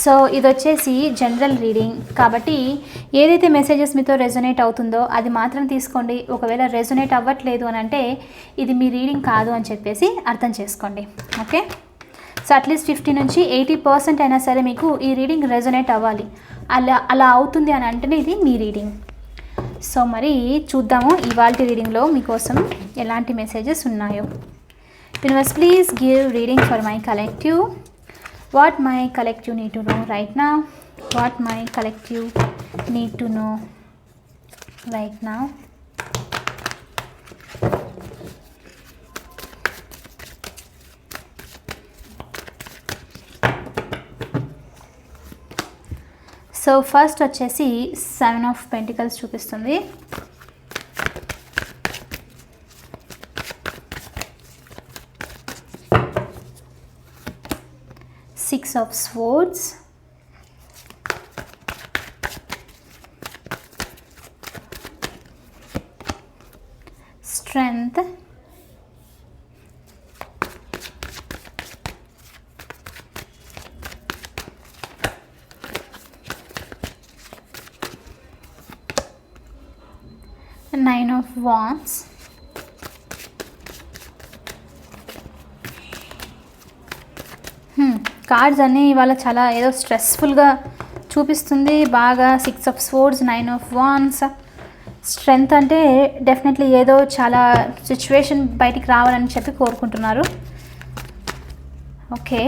So ఇది వచ్చేసి general reading కాబట్టి ఏదైతే మెసేజెస్ మీతో రెజొనేట్ అవుతుందో అది మాత్రం తీసుకోండి. ఒకవేళ రెజొనేట్ అవ్వట్లేదు అని అంటే ఇది మీ రీడింగ్ కాదు అని చెప్పేసి అర్థం చేసుకోండి. Okay? So at least fifty నుంచి ఎయిటీ పర్సెంట్ అయినా సరే మీకు ఈ రీడింగ్ రెజొనేట్ అవ్వాలి. అలా అలా అవుతుంది అని అంటేనే ఇది మీ రీడింగ్ సో మరి చూద్దాము ఇవాళ రీడింగ్లో మీకోసం ఎలాంటి మెసేజెస్ ఉన్నాయో. Universe please give reading for my collective what my collective need to know right నా what my collective need to know right నా సో ఫస్ట్ వచ్చేసి సెవెన్ ఆఫ్ పెంటికల్స్ చూపిస్తుంది of swords. Strength. Nine of wands cards అన్నీ ఇవాళ చాలా ఏదో స్ట్రెస్ఫుల్గా చూపిస్తుంది. బాగా six of sports nine of wands strength అంటే డెఫినెట్లీ ఏదో చాలా సిచ్యువేషన్ బయటికి రావాలని చెప్పి కోరుకుంటున్నారు. Okay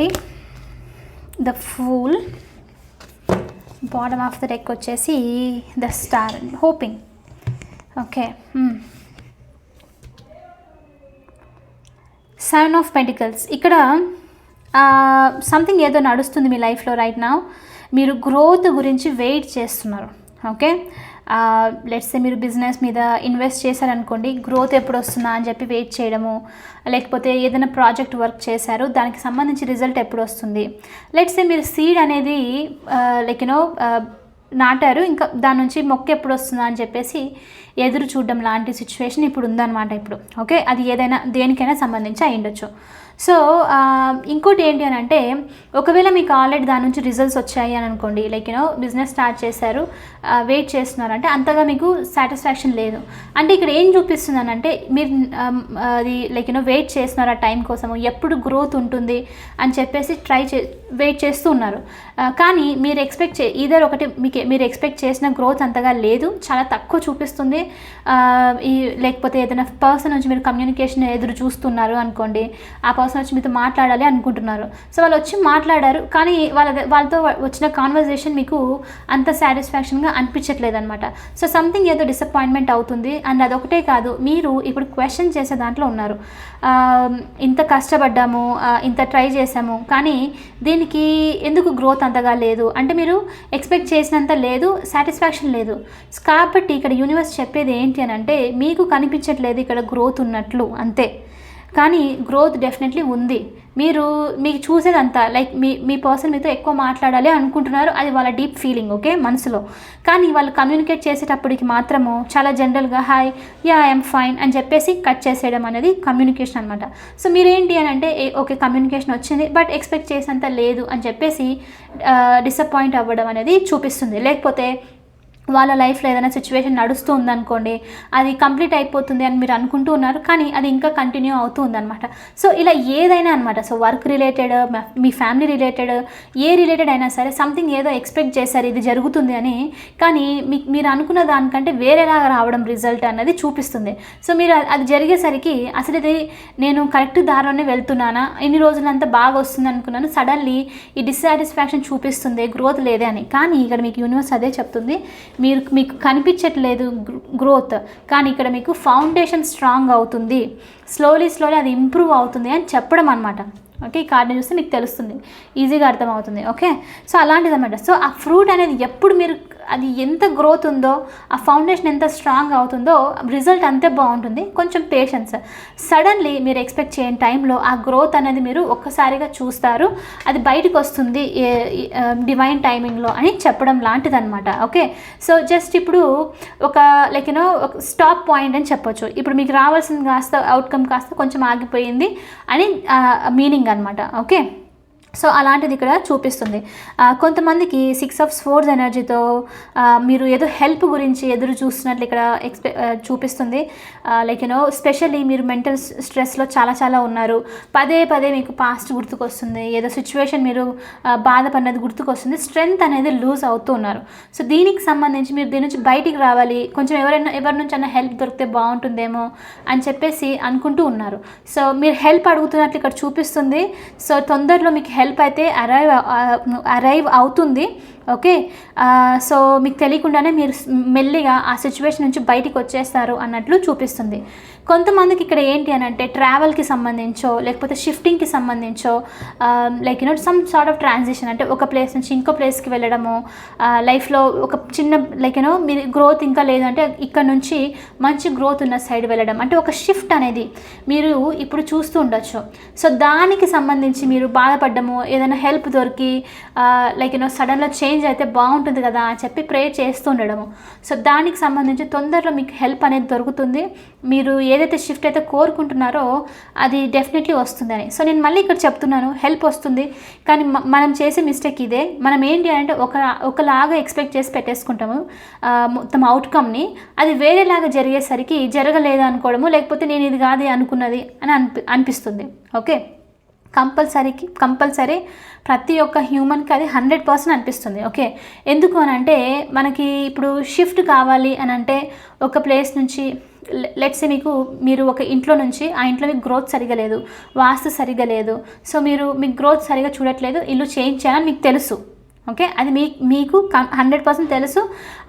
the fool bottom of the deck వచ్చేసి the star hoping okay seven of pentacles ఇక్కడ సంథింగ్ ఏదో నడుస్తుంది మీ లైఫ్లో రైట్ నా మీరు గ్రోత్ గురించి వెయిట్ చేస్తున్నారు ఓకే లెట్స్ మీరు బిజినెస్ మీద ఇన్వెస్ట్ చేశారనుకోండి గ్రోత్ ఎప్పుడు వస్తుందా అని చెప్పి వెయిట్ చేయడము లేకపోతే ఏదైనా ప్రాజెక్ట్ వర్క్ చేశారు దానికి సంబంధించి రిజల్ట్ ఎప్పుడు వస్తుంది లెట్స్ మీరు సీడ్ అనేది లైక్ యూనో నాటారు ఇంకా దాని నుంచి మొక్క ఎప్పుడు వస్తుందా అని చెప్పేసి ఎదురు చూడడం లాంటి సిచ్యువేషన్ ఇప్పుడు ఉందన్నమాట ఇప్పుడు ఓకే అది ఏదైనా దేనికైనా సంబంధించి అయి ఉండొచ్చు సో ఇంకోటి ఏంటి అని అంటే ఒకవేళ మీకు ఆల్రెడీ దాని నుంచి రిజల్ట్స్ వచ్చాయి అని అనుకోండి like you know business start చేశారు వెయిట్ చేస్తున్నారు అంటే అంతగా మీకు సాటిస్ఫాక్షన్ లేదు. అంటే ఇక్కడ ఏం చూపిస్తుంది అని అంటే మీరు అది లైక్ యూనో వెయిట్ చేస్తున్నారు ఆ టైం కోసము ఎప్పుడు గ్రోత్ ఉంటుంది అని చెప్పేసి ట్రై చే వెయిట్ చేస్తూ ఉన్నారు. కానీ మీరు ఎక్స్పెక్ట్ చే ఇదర్ ఒకటి మీకు మీరు ఎక్స్పెక్ట్ చేసిన గ్రోత్ అంతగా లేదు చాలా తక్కువ చూపిస్తుంది. ఈ లేకపోతే ఏదైనా పర్సన్ నుంచి మీరు కమ్యూనికేషన్ ఎదురు చూస్తున్నారు అనుకోండి ఆ పర్సన్ వచ్చి మీతో మాట్లాడాలి అనుకుంటున్నారు. సో వాళ్ళు వచ్చి మాట్లాడారు కానీ వాళ్ళ వాళ్ళతో వచ్చిన కాన్వర్జేషన్ మీకు అంత సాటిస్ఫాక్షన్గా అనిపించట్లేదు అనమాట సో సంథింగ్ ఏదో డిసప్పాయింట్మెంట్ అవుతుంది అండ్ అదొకటే కాదు మీరు ఇప్పుడు క్వశ్చన్ చేసే దాంట్లో ఉన్నారు. ఇంత కష్టపడ్డాము ఇంత ట్రై చేసాము కానీ దీనికి ఎందుకు గ్రోత్ అంతగా లేదు. అంటే మీరు ఎక్స్పెక్ట్ చేసినంత లేదు సాటిస్ఫాక్షన్ లేదు. కాబట్టి ఇక్కడ యూనివర్స్ చెప్పేది ఏంటి అని అంటే మీకు కనిపించట్లేదు ఇక్కడ గ్రోత్ ఉన్నట్లు అంతే. కానీ గ్రోత్ డెఫినెట్లీ ఉంది. మీరు మీకు చూసేదంతా లైక్ మీ మీ పర్సన్ మీతో ఎక్కువ మాట్లాడాలి అనుకుంటున్నారు అది వాళ్ళ డీప్ ఫీలింగ్ ఓకే మనసులో. కానీ వాళ్ళు కమ్యూనికేట్ చేసేటప్పటికి మాత్రము చాలా జనరల్గా హాయ్ యా ఐఎమ్ ఫైన్ అని చెప్పేసి కట్ చేసేయడం అనేది కమ్యూనికేషన్ అనమాట సో మీరేంటి అని అంటే ఓకే కమ్యూనికేషన్ వచ్చింది బట్ ఎక్స్పెక్ట్ చేసినంత లేదు అని చెప్పేసి uh, డిసప్పాయింట్ అవ్వడం అనేది చూపిస్తుంది. లేకపోతే వాళ్ళ లైఫ్లో ఏదైనా సిచ్యువేషన్ నడుస్తూ ఉందనుకోండి అది కంప్లీట్ అయిపోతుంది అని మీరు అనుకుంటూ ఉన్నారు కానీ అది ఇంకా కంటిన్యూ అవుతూ ఉందన్నమాట సో ఇలా ఏదైనా అనమాట సో వర్క్ రిలేటెడ్ మీ ఫ్యామిలీ రిలేటెడ్ ఏ రిలేటెడ్ అయినా సరే సంథింగ్ ఏదో ఎక్స్పెక్ట్ చేశారు ఇది జరుగుతుంది అని కానీ మీ మీరు అనుకున్న దానికంటే వేరేలా రావడం రిజల్ట్ అన్నది చూపిస్తుంది. సో మీరు అది జరిగేసరికి అసలు ఇది నేను కరెక్ట్ దారిలోనే వెళ్తున్నానా? ఇన్ని రోజులంతా బాగా వస్తుంది అనుకున్నాను సడన్లీ ఈ డిస్సాటిస్ఫాక్షన్ చూపిస్తుంది గ్రోత్ లేదే అని. కానీ ఇక్కడ మీకు యూనివర్స్ అదే చెప్తుంది మీరు మీకు కనిపించట్లేదు గ్రోత్. కానీ ఇక్కడ మీకు ఫౌండేషన్ స్ట్రాంగ్ అవుతుంది. స్లోలీ స్లోలీ అది ఇంప్రూవ్ అవుతుంది అని చెప్పడం అనమాట ఓకే ఈ కార్డుని చూస్తే మీకు తెలుస్తుంది. ఈజీగా అర్థమవుతుంది. ఓకే? సో అలాంటిది అనమాట సో ఆ ఫ్రూట్ అనేది ఎప్పుడు మీరు అది ఎంత గ్రోత్ ఉందో ఆ ఫౌండేషన్ ఎంత స్ట్రాంగ్ అవుతుందో రిజల్ట్ అంతే బాగుంటుంది. కొంచెం పేషెన్స్ సడన్లీ మీరు ఎక్స్పెక్ట్ చేయని టైంలో ఆ గ్రోత్ అనేది మీరు ఒక్కసారిగా చూస్తారు. అది బయటకు వస్తుంది డివైన్ టైమింగ్లో అని చెప్పడం లాంటిది అనమాట ఓకే? సో జస్ట్ ఇప్పుడు ఒక లైక్ యూనో ఒక స్టాప్ పాయింట్ అని చెప్పొచ్చు. ఇప్పుడు మీకు రావాల్సింది కాస్త అవుట్కమ్ కాస్త కొంచెం ఆగిపోయింది అని మీనింగ్ అనమాట ఓకే? సో అలాంటిది ఇక్కడ చూపిస్తుంది. కొంతమందికి సిక్స్ ఆఫ్ స్పోర్ట్స్ ఎనర్జీతో మీరు ఏదో హెల్ప్ గురించి ఎదురు చూస్తున్నట్లు ఇక్కడ ఎక్స్పె చూపిస్తుంది. లైక్ యూనో స్పెషల్లీ మీరు మెంటల్ స్ట్రెస్లో చాలా చాలా ఉన్నారు. పదే పదే మీకు పాస్ట్ గుర్తుకొస్తుంది. ఏదో సిచ్యువేషన్ మీరు బాధపడినది గుర్తుకొస్తుంది. స్ట్రెంగ్త్ అనేది లూజ్ అవుతూ ఉన్నారు. సో దీనికి సంబంధించి మీరు దీని నుంచి బయటికి రావాలి. కొంచెం ఎవరైనా ఎవరి నుంచి అన్న హెల్ప్ దొరికితే బాగుంటుందేమో అని చెప్పేసి అనుకుంటూ ఉన్నారు. సో మీరు హెల్ప్ అడుగుతున్నట్లు ఇక్కడ చూపిస్తుంది. సో తొందరలో మీకు హెల్ప్ హెల్ప్ అయితే అరైవ్ అరైవ్ uh, అవుతుంది. ఓకే? సో మీకు తెలియకుండానే మీరు మెల్లిగా ఆ సిచ్యువేషన్ నుంచి బయటికి వచ్చేస్తారు అన్నట్లు చూపిస్తుంది. కొంతమందికి ఇక్కడ ఏంటి అని అంటే ట్రావెల్కి సంబంధించో లేకపోతే షిఫ్టింగ్కి సంబంధించో like you know some sort of transition. అంటే ఒక ప్లేస్ నుంచి ఇంకో ప్లేస్కి వెళ్ళడము లైఫ్లో ఒక చిన్న లైక్ యూనో మీరు గ్రోత్ ఇంకా లేదు అంటే ఇక్కడ నుంచి మంచి గ్రోత్ ఉన్న సైడ్ వెళ్ళడం. అంటే ఒక షిఫ్ట్ అనేది మీరు ఇప్పుడు చూస్తూ ఉండొచ్చు. సో దానికి సంబంధించి మీరు బాధపడ్డము ఏదైనా హెల్ప్ దొరికి లైక్ యూనో సడన్గా చేంజ్ అయితే బాగుంటుంది కదా అని చెప్పి ప్రే చేస్తూ ఉండడము. సో దానికి సంబంధించి తొందరలో మీకు హెల్ప్ అనేది దొరుకుతుంది. మీరు ఏదైతే షిఫ్ట్ అయితే కోరుకుంటున్నారో అది డెఫినెట్లీ వస్తుందని. సో నేను మళ్ళీ ఇక్కడ చెప్తున్నాను హెల్ప్ వస్తుంది. కానీ మనం చేసే మిస్టేక్ ఇదే. మనం ఏంటి అంటే ఒక ఒకలాగా ఎక్స్పెక్ట్ చేసి పెట్టేసుకుంటాము. మొత్తం అవుట్కమ్ని అది వేరేలాగా జరిగేసరికి జరగలేదు అనుకోవడము లేకపోతే నేను ఇది కాదే అనుకున్నది అని అనిపి అనిపిస్తుంది. ఓకే? కంపల్సరీకి కంపల్సరీ ప్రతి ఒక్క హ్యూమన్కి అది హండ్రెడ్ పర్సెంట్ అనిపిస్తుంది. ఓకే ఎందుకు అని అంటే మనకి ఇప్పుడు షిఫ్ట్ కావాలి అని అంటే ఒక ప్లేస్ నుంచి లెట్స్ మీకు మీరు ఒక ఇంట్లో నుంచి ఆ ఇంట్లో మీకు గ్రోత్ సరిగా లేదు వాస్తు సరిగా లేదు సో మీరు మీకు గ్రోత్ సరిగా చూడట్లేదు ఇల్లు చేంజ్ చేయాలని మీకు తెలుసు. ఓకే అది మీ మీకు హండ్రెడ్ పర్సెంట్ తెలుసు.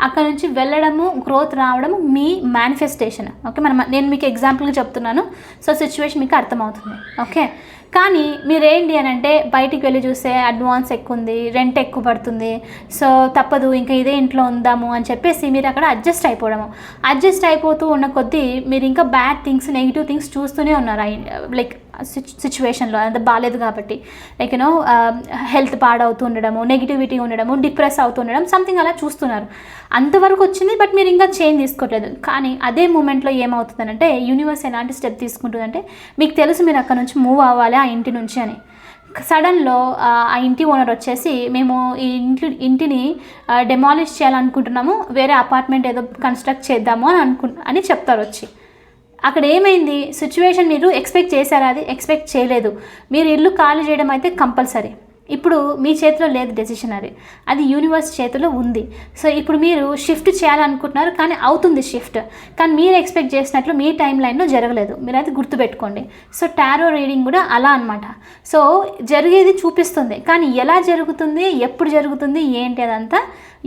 అక్కడ నుంచి వెళ్ళడము గ్రోత్ రావడము మీ మేనిఫెస్టేషన్ ఓకే మనం నేను మీకు ఎగ్జాంపుల్గా చెప్తున్నాను. సో సిచ్యువేషన్ మీకు అర్థమవుతుంది. ఓకే కానీ మీరేంటి అని అంటే బయటికి వెళ్ళి చూస్తే అడ్వాన్స్ ఎక్కువ ఉంది రెంట్ ఎక్కువ పడుతుంది. సో తప్పదు ఇంకా ఇదే ఇంట్లో ఉందాము అని చెప్పేసి మీరు అక్కడ అడ్జస్ట్ అయిపోవడము. అడ్జస్ట్ అయిపోతూ ఉన్న కొద్దీ మీరు ఇంకా బ్యాడ్ థింగ్స్ నెగిటివ్ థింగ్స్ చూస్తూనే ఉన్నారు. లైక్ సిచ్యువేషన్లో అంత బాగాలేదు కాబట్టి లైక్ యూనో um, హెల్త్ పాడవుతూ ఉండడము నెగిటివిటీ ఉండడము డిప్రెస్ అవుతూ ఉండడం సంథింగ్ అలా చూస్తున్నారు. అంతవరకు వచ్చింది బట్ మీరు ఇంకా చేంజ్ తీసుకోవట్లేదు. కానీ అదే మూమెంట్లో ఏమవుతుందంటే యూనివర్స్ ఎలాంటి స్టెప్ తీసుకుంటుందంటే మీకు తెలుసు మీరు అక్కడ నుంచి మూవ్ అవ్వాలి ఆ ఇంటి నుంచి అని. సడన్లో ఆ ఆ ఇంటి ఓనర్ వచ్చేసి మేము ఈ ఇంటి ఇంటిని డెమాలిష్ చేయాలనుకుంటున్నాము వేరే అపార్ట్మెంట్ ఏదో కన్స్ట్రక్ట్ చేద్దాము అని అనుకు అని చెప్తారు వచ్చి. అక్కడ ఏమైంది? సిచ్యువేషన్ మీరు ఎక్స్పెక్ట్ చేశారా? అది ఎక్స్పెక్ట్ చేయలేదు. మీరు ఇల్లు ఖాళీ చేయడం అయితే కంపల్సరీ ఇప్పుడు మీ చేతిలో లేదు డెసిషన్ అది. అది యూనివర్స్ చేతిలో ఉంది. సో ఇప్పుడు మీరు షిఫ్ట్ చేయాలనుకుంటున్నారు కానీ అవుతుంది షిఫ్ట్ కానీ మీరు ఎక్స్పెక్ట్ చేసినట్లు మీ టైం లైన్లో జరగలేదు. మీరు అది గుర్తుపెట్టుకోండి సో టారో రీడింగ్ కూడా అలా అనమాట సో జరిగేది చూపిస్తుంది. కానీ ఎలా జరుగుతుంది ఎప్పుడు జరుగుతుంది ఏంటి అదంతా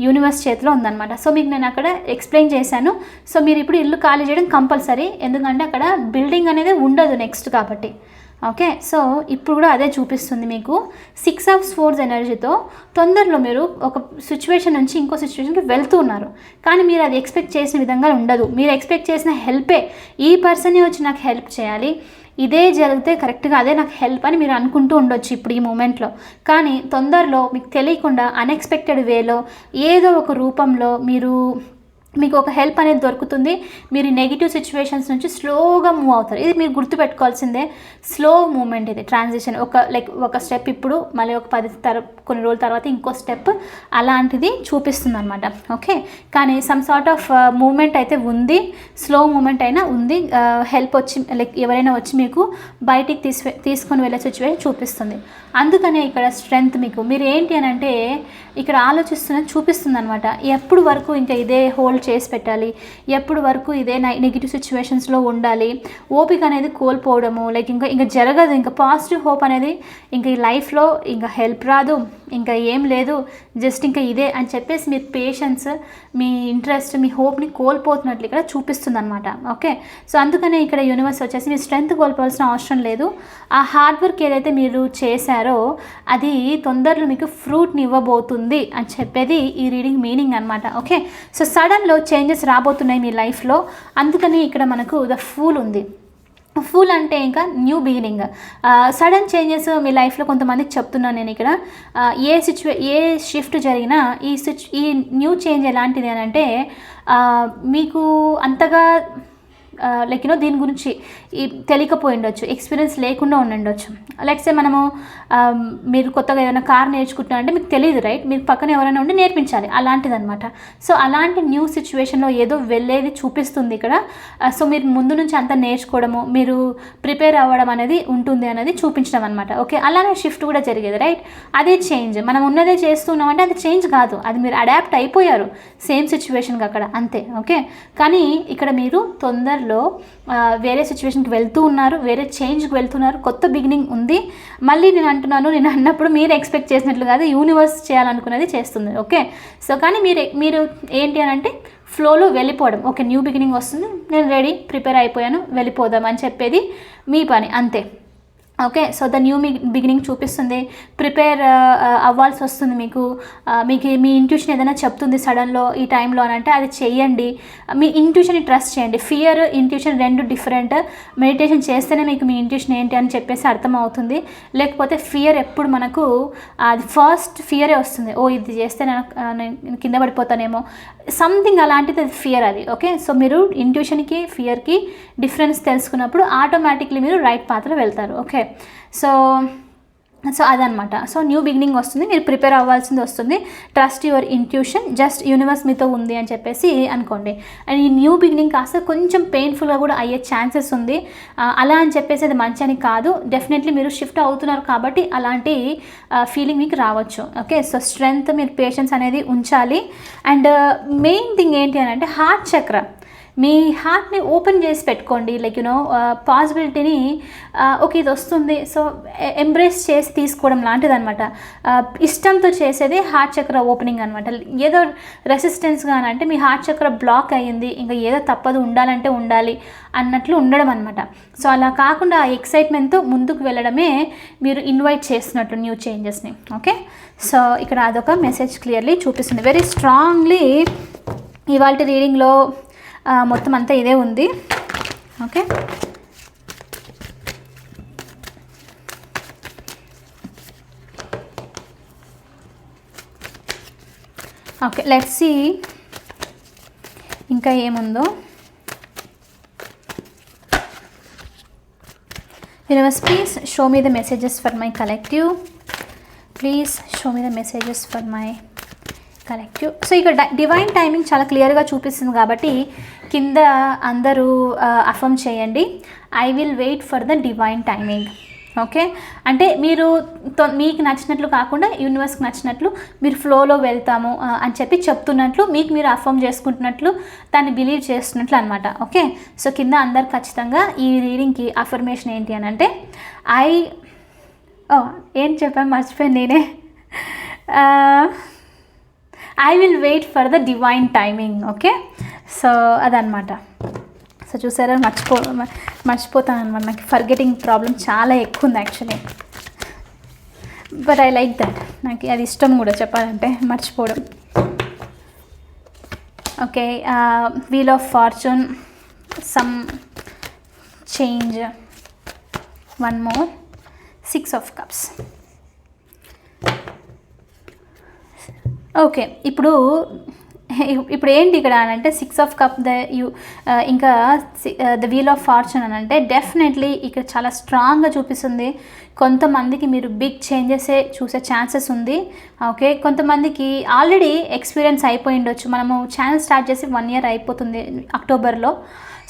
యూనివర్స్ చేతిలో ఉందన్నమాట. సో మీకు నేను అక్కడ ఎక్స్ప్లెయిన్ చేశాను. సో మీరు ఇప్పుడు ఇల్లు ఖాళీ చేయడం కంపల్సరీ ఎందుకంటే అక్కడ బిల్డింగ్ అనేది ఉండదు నెక్స్ట్ కాబట్టి. ఓకే సో ఇప్పుడు కూడా అదే చూపిస్తుంది మీకు. సిక్స్ ఆఫ్ స్పోర్ట్స్ ఎనర్జీతో తొందరలో మీరు ఒక సిచ్యువేషన్ నుంచి ఇంకో సిచ్యువేషన్కి వెళ్తూ ఉన్నారు. కానీ మీరు అది ఎక్స్పెక్ట్ చేసిన విధంగా ఉండదు. మీరు ఎక్స్పెక్ట్ చేసిన హెల్పే ఈ పర్సనే వచ్చి నాకు హెల్ప్ చేయాలి. ఇదే జరిగితే కరెక్ట్గా అదే నాకు హెల్ప్ అని మీరు అనుకుంటూ ఉండొచ్చు ఇప్పుడు ఈ మూమెంట్లో కానీ తొందరలో మీకు తెలియకుండా అన్ఎక్స్పెక్టెడ్ వేలో ఏదో ఒక రూపంలో మీరు మీకు ఒక హెల్ప్ అనేది దొరుకుతుంది. మీరు నెగిటివ్ సిచ్యువేషన్స్ నుంచి స్లోగా మూవ్ అవుతారు. ఇది మీరు గుర్తుపెట్టుకోవాల్సిందే. స్లో మూమెంట్ ఇది ట్రాన్సిషన్ ఒక లైక్ ఒక స్టెప్ ఇప్పుడు మళ్ళీ ఒక పది తర కొన్ని రోజుల తర్వాత ఇంకో స్టెప్ అలాంటిది చూపిస్తుంది అనమాట ఓకే కానీ సమ్ సార్ట్ ఆఫ్ మూమెంట్ అయితే ఉంది. స్లో మూమెంట్ అయినా ఉంది. Uh, హెల్ప్ వచ్చి లైక్ ఎవరైనా వచ్చి మీకు బయటికి తీసి తీసుకొని వెళ్ళే సిచ్యువేషన్ చూపిస్తుంది. అందుకనే ఇక్కడ స్ట్రెంగ్త్ మీకు. మీరు ఏంటి అని అంటే ఇక్కడ ఆలోచిస్తున్నది చూపిస్తుంది అనమాట ఎప్పుడు వరకు ఇంకా ఇదే హోల్డ్ పనులు చేసి పెట్టాలి. ఎప్పుడు వరకు ఇదే నెగిటివ్ సిచ్యువేషన్స్లో ఉండాలి. ఓపిక అనేది కోల్పోవడము లైక్ ఇంకా ఇంకా జరగదు. ఇంకా పాజిటివ్ హోప్ అనేది ఇంకా ఈ లైఫ్లో ఇంకా హెల్ప్ రాదు. ఇంకా ఏం లేదు. జస్ట్ ఇంకా ఇదే అని చెప్పేసి మీ పేషెన్స్ మీ ఇంట్రెస్ట్ మీ హోప్ని కోల్పోతున్నట్లు ఇక్కడ చూపిస్తుంది అనమాట ఓకే సో అందుకనే ఇక్కడ యూనివర్స్ వచ్చేసి మీ స్ట్రెంగ్త్ కోల్పోవాల్సిన అవసరం లేదు. ఆ హార్డ్ వర్క్ ఏదైతే మీరు చేశారో అది తొందరలో మీకు ఫ్రూట్ని ఇవ్వబోతుంది అని చెప్పేది ఈ రీడింగ్ మీనింగ్ అనమాట ఓకే సో సడన్ సడన్లో చేంజెస్ రాబోతున్నాయి మీ లైఫ్లో అందుకని ఇక్కడ మనకు ద ఫూల్ ఉంది. ఫుల్ అంటే ఇంకా న్యూ బిగినింగ్ సడన్ చేంజెస్ మీ లైఫ్లో కొంతమందికి చెప్తున్నాను నేను ఇక్కడ. ఏ సిచ్యువే ఏ షిఫ్ట్ జరిగినా ఈ సిచ్ ఈ న్యూ చేంజ్ ఎలాంటిది అని అంటే మీకు అంతగా లైక్ యూనో దీని గురించి ఈ తెలియకపోయి ఉండొచ్చు ఎక్స్పీరియన్స్ లేకుండా ఉండుండొచ్చు లైక్సే మనము మీరు కొత్తగా ఏదైనా కార్ నేర్చుకుంటున్నా అంటే మీకు తెలియదు రైట్ మీకు పక్కన ఎవరైనా ఉండి నేర్పించాలి అలాంటిదనమాట సో అలాంటి న్యూ సిచ్యువేషన్లో ఏదో వెళ్ళేది చూపిస్తుంది ఇక్కడ. Uh, సో మీరు ముందు నుంచి అంతా నేర్చుకోవడము మీరు ప్రిపేర్ అవ్వడం అనేది ఉంటుంది అనేది చూపించడం అనమాట ఓకే అలానే షిఫ్ట్ కూడా జరిగేది రైట్ అదే చేంజ్ మనం ఉన్నదే చేస్తున్నాం అంటే అది చేంజ్ కాదు. అది మీరు అడాప్ట్ అయిపోయారు. సేమ్ సిచ్యువేషన్కి అక్కడ అంతే. ఓకే కానీ ఇక్కడ మీరు తొందరలో uh, వేరే సిచ్యువేషన్ సిచ్యువేషన్కి వెళ్తూ ఉన్నారు వేరే చేంజ్కి వెళ్తున్నారు కొత్త బిగినింగ్ ఉంది. మళ్ళీ నేను అంటున్నాను నేను అన్నప్పుడు మీరు ఎక్స్పెక్ట్ చేసినట్లు కాదు యూనివర్స్ చేయాలనుకున్నది చేస్తుంది ఓకే సో కానీ మీరు మీరు ఏంటి అని అంటే ఫ్లోలో వెళ్ళిపోవడం. ఓకే న్యూ బిగినింగ్ వస్తుంది నేను రెడీ ప్రిపేర్ అయిపోయాను వెళ్ళిపోదాం అని చెప్పేది మీ పని అంతే. ఓకే సో ద న్యూ మీ బిగినింగ్ చూపిస్తుంది. ప్రిపేర్ uh, uh, అవ్వాల్సి వస్తుంది మీకు. Uh, మీకు మీ ఇంట్యూషన్ ఏదైనా చెప్తుంది సడన్లో ఈ టైంలో అని అంటే అది చెయ్యండి. మీ ఇంట్యూషన్ని ట్రస్ట్ చేయండి. ఫియర్ ఇంట్యూషన్ రెండు డిఫరెంట్ మెడిటేషన్ చేస్తేనే మీకు మీ ఇంట్యూషన్ ఏంటి అని చెప్పేసి అర్థమవుతుంది. లేకపోతే ఫియర్ ఎప్పుడు మనకు అది ఫస్ట్ ఫియరే వస్తుంది. ఓ ఇది చేస్తే నేను కింద పడిపోతానేమో. సంథింగ్ అలాంటిది అది ఫియర్ అది. ఓకే సో మీరు ఇంట్యూషన్కి ఫియర్కి డిఫరెన్స్ తెలుసుకున్నప్పుడు ఆటోమేటిక్లీ మీరు రైట్ పాత్ర వెళ్తారు. ఓకే సో సో అదనమాట సో న్యూ బిగినింగ్ వస్తుంది. మీరు ప్రిపేర్ అవ్వాల్సింది వస్తుంది. Trust your intuition just universe మీతో ఉంది అని చెప్పేసి అనుకోండి. అండ్ ఈ న్యూ బిగినింగ్ కాస్త కొంచెం పెయిన్ఫుల్గా కూడా అయ్యే ఛాన్సెస్ ఉంది. అలా అని చెప్పేసి అది మంచి అని కాదు. డెఫినెట్లీ మీరు షిఫ్ట్ అవుతున్నారు కాబట్టి అలాంటి ఫీలింగ్ మీకు రావచ్చు. ఓకే సో స్ట్రెంగ్త్ మీరు పేషెన్స్ అనేది ఉంచాలి. అండ్ మెయిన్ థింగ్ ఏంటి అని అంటే హార్ట్ చక్ర మీ హార్ట్ని ఓపెన్ చేసి పెట్టుకోండి. లైక్ యునో పాసిబిలిటీని ఓకే ఇది వస్తుంది. సో ఎంబ్రేస్ e- చేసి తీసుకోవడం లాంటిది అనమాట uh, ఇష్టంతో చేసేది హార్ట్ చక్ర ఓపెనింగ్ అనమాట ఏదో రెసిస్టెన్స్ అంటే మీ హార్ట్ చక్ర బ్లాక్ అయ్యింది. ఇంకా ఏదో తప్పదు ఉండాలంటే ఉండాలి అన్నట్లు ఉండడం అనమాట సో అలా కాకుండా ఆ ఎక్సైట్మెంట్తో ముందుకు వెళ్ళడమే మీరు ఇన్వైట్ చేస్తున్నట్టు న్యూ చేంజెస్ని ఓకే సో ఇక్కడ అదొక మెసేజ్ క్లియర్లీ చూపిస్తుంది. వెరీ స్ట్రాంగ్లీ ఇవాళ రీడింగ్లో మొత్తం అంతా ఇదే ఉంది. ఓకే. ఓకే లెట్స్ సి ఇంకా ఏముందో. Universe please show me the messages for my collective please show me the messages for my collective so ఇక్కడ డివైన్ టైమింగ్ చాలా క్లియర్గా చూపిస్తుంది కాబట్టి కింద అందరూ అఫర్మ్ చేయండి. I will wait for the divine timing okay అంటే మీరు మీకు నచ్చినట్లు కాకుండా యూనివర్స్కి నచ్చినట్లు మీరు ఫ్లోలో వెళ్తాము అని చెప్పి చెప్తున్నట్లు మీకు మీరు అఫర్మ్ చేసుకుంటున్నట్లు దాన్ని బిలీవ్ చేస్తున్నట్లు అనమాట ఓకే సో కింద అందరు ఖచ్చితంగా ఈ రీడింగ్కి అఫర్మేషన్ ఏంటి అని అంటే ఐ ఓ oh, ఏం చెప్పాను? మర్చిపోయాను నేనే. I will wait for the divine timing okay so అదనమాట సో చూసారా? మర్చిపో మర్చిపోతాను అనమాట నాకు ఫర్గెటింగ్ ప్రాబ్లం చాలా ఎక్కువ ఉంది actually but I like that నాకు అది ఇష్టం కూడా చెప్పాలంటే మర్చిపోవడం. Okay wheel of fortune some change one more six of cups okay ఇప్పుడు ఇప్పుడు ఏంటి ఇక్కడ అని అంటే six of cup the you ఇంకా ద వీల్ ఆఫ్ ఫార్చ్యూన్ అని అంటే డెఫినెట్లీ ఇక్కడ చాలా స్ట్రాంగ్గా చూపిస్తుంది. కొంతమందికి మీరు బిగ్ చేంజెసే చూసే ఛాన్సెస్ ఉంది. ఓకే కొంతమందికి ఆల్రెడీ ఎక్స్పీరియన్స్ అయిపోయి ఉండొచ్చు. మనము ఛానల్ స్టార్ట్ చేసి వన్ ఇయర్ అయిపోతుంది అక్టోబర్లో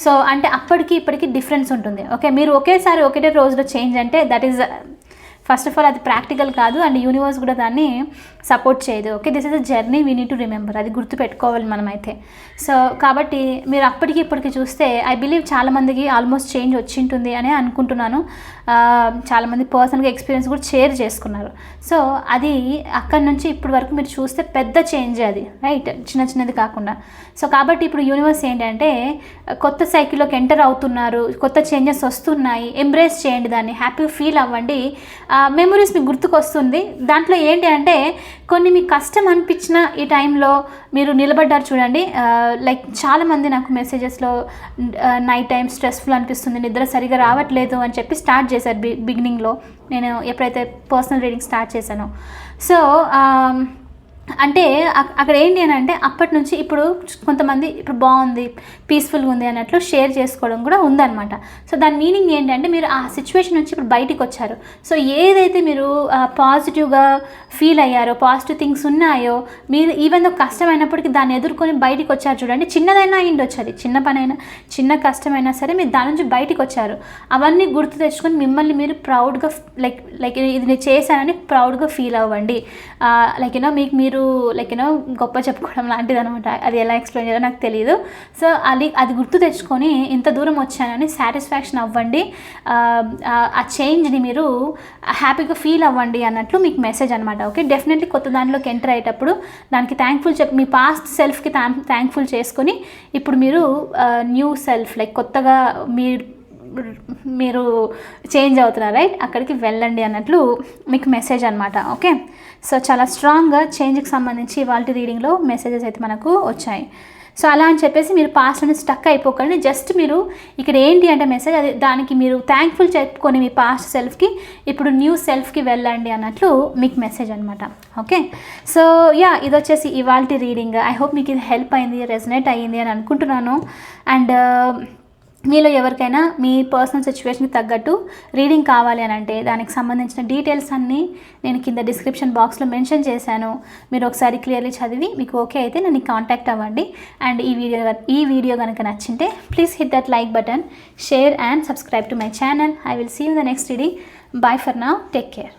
సో అంటే అప్పటికి ఇప్పటికి డిఫరెన్స్ ఉంటుంది. ఓకే మీరు ఒకేసారి ఒకటే రోజులో చేంజ్ అంటే that is first of all అది ప్రాక్టికల్ కాదు అండ్ యూనివర్స్ కూడా దాన్ని సపోర్ట్ చేయదు. Okay this is a journey we need to remember అది గుర్తుపెట్టుకోవాలి మనమైతే. సో కాబట్టి మీరు అప్పటికి ఇప్పటికి చూస్తే ఐ బిలీవ్ చాలామందికి ఆల్మోస్ట్ చేంజ్ వచ్చింటుంది అని అనుకుంటున్నాను. చాలామంది పర్సనల్గా ఎక్స్పీరియన్స్ కూడా షేర్ చేసుకున్నారు. సో అది అక్కడి నుంచి ఇప్పటి వరకు మీరు చూస్తే పెద్ద చేంజ్ అది రైట్ చిన్న చిన్నది కాకుండా. సో కాబట్టి ఇప్పుడు యూనివర్స్ ఏంటంటే కొత్త సైకిల్లోకి ఎంటర్ అవుతున్నారు కొత్త చేంజెస్ వస్తున్నాయి. ఎంబ్రేస్ చేయండి దాన్ని. హ్యాపీ ఫీల్ అవ్వండి. మెమరీస్ మీకు గుర్తుకొస్తుంది. దాంట్లో ఏంటి అంటే కొన్ని మీకు కష్టం అనిపించిన ఈ టైంలో మీరు నిలబడ్డారు చూడండి. లైక్ చాలామంది నాకు మెసేజెస్లో నైట్ టైం స్ట్రెస్ఫుల్ అనిపిస్తుంది నిద్ర సరిగా రావట్లేదు అని చెప్పి స్టార్ట్ చేశారు బి బిగినింగ్లో. నేను ఎప్పుడైతే పర్సనల్ రీడింగ్ స్టార్ట్ చేశానో. సో అంటే అక్కడ ఏంటి అని అంటే అప్పటి నుంచి ఇప్పుడు కొంతమంది ఇప్పుడు బాగుంది పీస్ఫుల్గా ఉంది అన్నట్లు షేర్ చేసుకోవడం కూడా ఉందన్నమాట. సో దాని మీనింగ్ ఏంటంటే మీరు ఆ సిచ్యువేషన్ నుంచి ఇప్పుడు బయటికి వచ్చారు. సో ఏదైతే మీరు పాజిటివ్గా ఫీల్ అయ్యారో పాజిటివ్ థింగ్స్ ఉన్నాయో మీరు ఈవెన్ దో కష్టమైనప్పటికీ దాన్ని ఎదుర్కొని బయటికి వచ్చారు చూడండి చిన్నదైనా అయిండొచ్చు అది చిన్న పనైనా చిన్న కష్టమైనా సరే మీరు దాని నుంచి బయటికి వచ్చారు. అవన్నీ గుర్తు తెచ్చుకొని మిమ్మల్ని మీరు ప్రౌడ్గా లైక్ లైక్ ఇది నేను చేశానని ప్రౌడ్గా ఫీల్ అవ్వండి. లైక్ యూనో మీకు మీరు లైక్ యూనో గొప్ప చెప్పుకోవడం లాంటిది అనమాట అది ఎలా ఎక్స్ప్లెయిన్ చేయాలో నాకు తెలియదు సో అది అది గుర్తు తెచ్చుకొని ఇంత దూరం వచ్చానని సాటిస్ఫాక్షన్ అవ్వండి. ఆ, చేంజ్ని మీరు హ్యాపీగా ఫీల్ అవ్వండి అన్నట్లు మీకు మెసేజ్ అనమాట ఓకే డెఫినెట్లీ కొత్త దానిలోకి ఎంటర్ అయ్యేటప్పుడు దానికి థ్యాంక్ఫుల్ చెప్ మీ పాస్ట్ సెల్ఫ్కి థ్యాంక్ థ్యాంక్ఫుల్ చేసుకొని ఇప్పుడు మీరు న్యూ సెల్ఫ్ లైక్ కొత్తగా మీరు మీరు చేంజ్ అవుతున్నారు రైట్ అక్కడికి వెళ్ళండి అన్నట్లు మీకు మెసేజ్ అనమాట ఓకే సో చాలా స్ట్రాంగ్గా చేంజ్కి సంబంధించి వాళ్ళ రీడింగ్లో మెసేజెస్ అయితే మనకు వచ్చాయి. సో అలా అని చెప్పేసి మీరు పాస్ట్ అనేది స్టక్ అయిపోకండి. జస్ట్ మీరు ఇక్కడ ఏంటి అంటే మెసేజ్ అది దానికి మీరు థ్యాంక్ఫుల్ చెప్పుకొని మీ పాస్ట్ సెల్ఫ్కి ఇప్పుడు న్యూ సెల్ఫ్కి వెళ్ళండి అన్నట్లు మీకు మెసేజ్ అనమాట ఓకే సో యా ఇది వచ్చేసి ఇవాల్టి రీడింగ్ ఐ హోప్ మీకు ఇది హెల్ప్ అయింది రెజనేట్ అయ్యింది అని అనుకుంటున్నాను. అండ్ మీలో ఎవరికైనా మీ పర్సనల్ సిచ్యువేషన్కి తగ్గట్టు రీడింగ్ కావాలి అని అంటే దానికి సంబంధించిన డీటెయిల్స్ అన్నీ నేను కింద డిస్క్రిప్షన్ బాక్స్లో మెన్షన్ చేశాను. మీరు ఒకసారి క్లియర్లీ చదివి మీకు ఓకే అయితే నన్ను కాంటాక్ట్ అవ్వండి. అండ్ ఈ వీడియో ఈ వీడియో కనుక నచ్చింటే please hit that like button share and subscribe to my channel I will see in the next reading bye for now take care